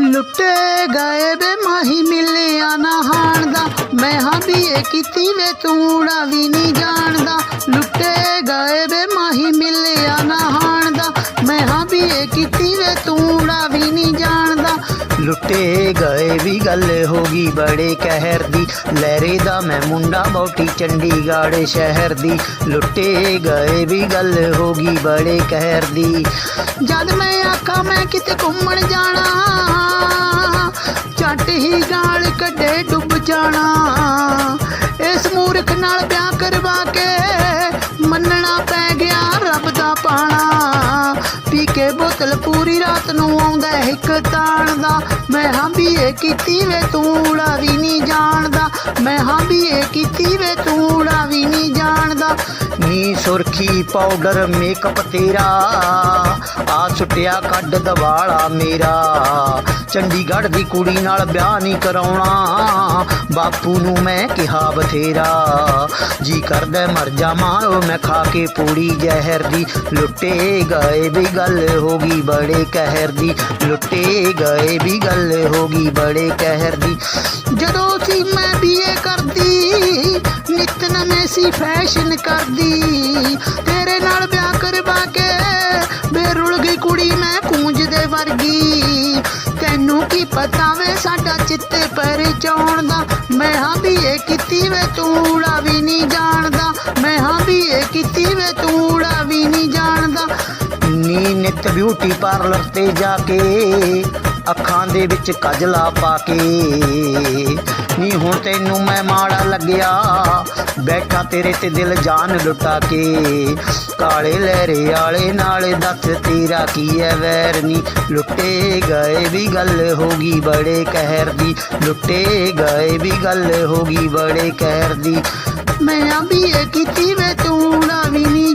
ਲੁੱਟੇ ਗਏ ਵੇ ਮਾਹੀ ਮਿਲਿਆ ਨਾ ਹਾਣ ਦਾ ਮੈਂ ਹਾਂ ਵੀ ਇਹ ਕੀਤੀ ਵੇ ਤੂੜਾ ਵੀ ਨਹੀਂ ਜਾਣਦਾ। ਲੁੱਟੇ ਗਏ ਵੇ ਮਾਹੀ ਕੀਤੀ ਵੇ ਤੂੜਾ ਵੀ ਨਹੀਂ ਜਾਣਦਾ। ਲੁੱਟੇ ਗਏ ਵੀ ਗੱਲ ਹੋ ਗਈ ਬੜੇ ਕਹਿਰ ਦੀ। ਲਹਿਰੇ ਦਾ ਮੈਂ ਮੁੰਡਾ ਬੋਟੀ ਚੰਡੀਗੜ੍ਹ ਸ਼ਹਿਰ ਦੀ। ਲੁੱਟੇ ਗਏ ਵੀ ਗੱਲ ਹੋ ਗਈ ਬੜੇ ਕਹਿਰ ਦੀ। ਜਦ ਮੈਂ ਆਖਾਂ ਮੈਂ ਕਿਤੇ ਘੁੰਮਣ ਜਾਣਾ, ਝੱਟ ਹੀ ਗਾਲ ਕੱਢੇ ਡੁੱਬ ਜਾਣਾ। ਇਸ ਮੂਰਖ ਨਾਲ ਵਿਆਹ ਕਰਵਾ ਕੇ ਮੰਨਣਾ ਪੈ ਗਿਆ ਰੱਬ ਦਾ ਪਾਣਾ। ਕੇ ਪੂਰੀ ਰਾਤ ਨੂੰ ਆਉਂਦਾ ਇੱਕ ਤਾਣ ਦਾ ਮੈਂ ਹਾਂ ਵੀ ਇਹ ਕੀਤੀ ਵੇ ਤੂੜਾ ਵੀ ਨਹੀਂ ਜਾਣਦਾ। ਮੈਂ ਹਾਂ ਵੀ ਇਹ ਕੀਤੀ ਵੇ ਤੂੜਾ ਵੀ ਨਹੀਂ ਜਾਣਦਾ। ਨੀ ਸੁਰਖੀ ਪਾਊਡਰ ਮੇਕਅਪ ਤੇਰਾ, ਆ ਛੁੱਟਿਆ ਕੱਢ ਦਵਾਲਾ ਮੇਰਾ। ਚੰਡੀਗੜ੍ਹ ਦੀ ਕੁੜੀ ਨਾਲ ਵਿਆਹ ਨਹੀਂ ਕਰਾਉਣਾ। ਬਾਪੂ ਨੂੰ ਮੈਂ ਕਿਹਾ, ਬਥੇਰਾ ਜੀ ਕਰਦਾ, ਮਰ ਜਾ ਮਾਰੋ ਮੈਂ ਖਾ ਕੇ ਪੂੜੀ ਜ਼ਹਿਰ ਦੀ। ਲੁੱਟੇ ਗਏ ਵੀ ਗੱਲ ਹੋ ਗਈ ਬੜੇ ਕਹਿਰ ਦੀ। ਲੁੱਟੇ ਗਏ ਵੀ ਗੱਲ ਹੋ ਗਈ ਬੜੇ ਕਹਿਰ ਦੀ। ਜਦੋਂ ਸੀ ਮੈਂ ਬੀਏ ਕਰਦੀ ਨਿਤ ਨਵੇਂ ਸੀ ਫੈਸ਼ਨ ਕਰਦੀ। ਤੇਰੇ ਨਾਲ ਵਿਆਹ ਕਰਵਾ ਕੇ ਬੇਰੁਲ ਗਈ ਕੁੜੀ ਮੈਂ ਕੂੰਜ ਦੇ ਵਰਗੀ। ਪਤਾ ਵੇ ਸਾਡਾ ਚਿੱਤੇ ਪਰ ਚੌਣ ਦਾ ਮੈਂ ਹਾਂ ਵੀ ਇਹ ਕੀਤੀ ਵੇ, ਤੂੜਾ ਵੀ ਨਹੀਂ ਜਾਣਦਾ। ਮੈਂ ਹਾਂ ਵੀ ਇਹ ਕੀਤੀ ਵੇ, ਤੂੜਾ ਵੀ ਨਹੀਂ ਜਾਣਦਾ। ਨੀ ਨਿਤ ਬਿਊਟੀ ਪਾਰਲਰ ਤੇ ਜਾ ਕੇ ਅੱਖਾਂ ਦੇ ਵਿੱਚ ਕਜਲਾ ਪਾ ਕੇ। ਨੀ ਹੁਣ ਤੈਨੂੰ ਮੈਂ ਮਾੜਾ ਲੱਗਿਆ, ਬੈਠਾ ਤੇਰੇ ਤੇ ਦਿਲ ਜਾਨ ਲੁਟਾ ਕੇ। ਕਾਲੇ ਲਹਿਰੇ ਵਾਲੇ ਨਾਲ ਦੱਸ ਤੇਰਾ ਕੀ ਐ ਵੈਰ ਨੀ। ਲੁੱਟੇ ਗਏ ਵੀ ਗੱਲ ਹੋ ਗਈ ਬੜੇ ਕਹਿਰ ਦੀ। ਲੁੱਟੇ ਗਏ ਵੀ ਗੱਲ ਹੋ ਗਈ ਬੜੇ ਕਹਿਰ ਦੀ। ਮੈਂ ਆ ਵੀ ਇਹ ਕੀਤੀ ਵੇ ਨਾ ਵੀ ਨਹੀਂ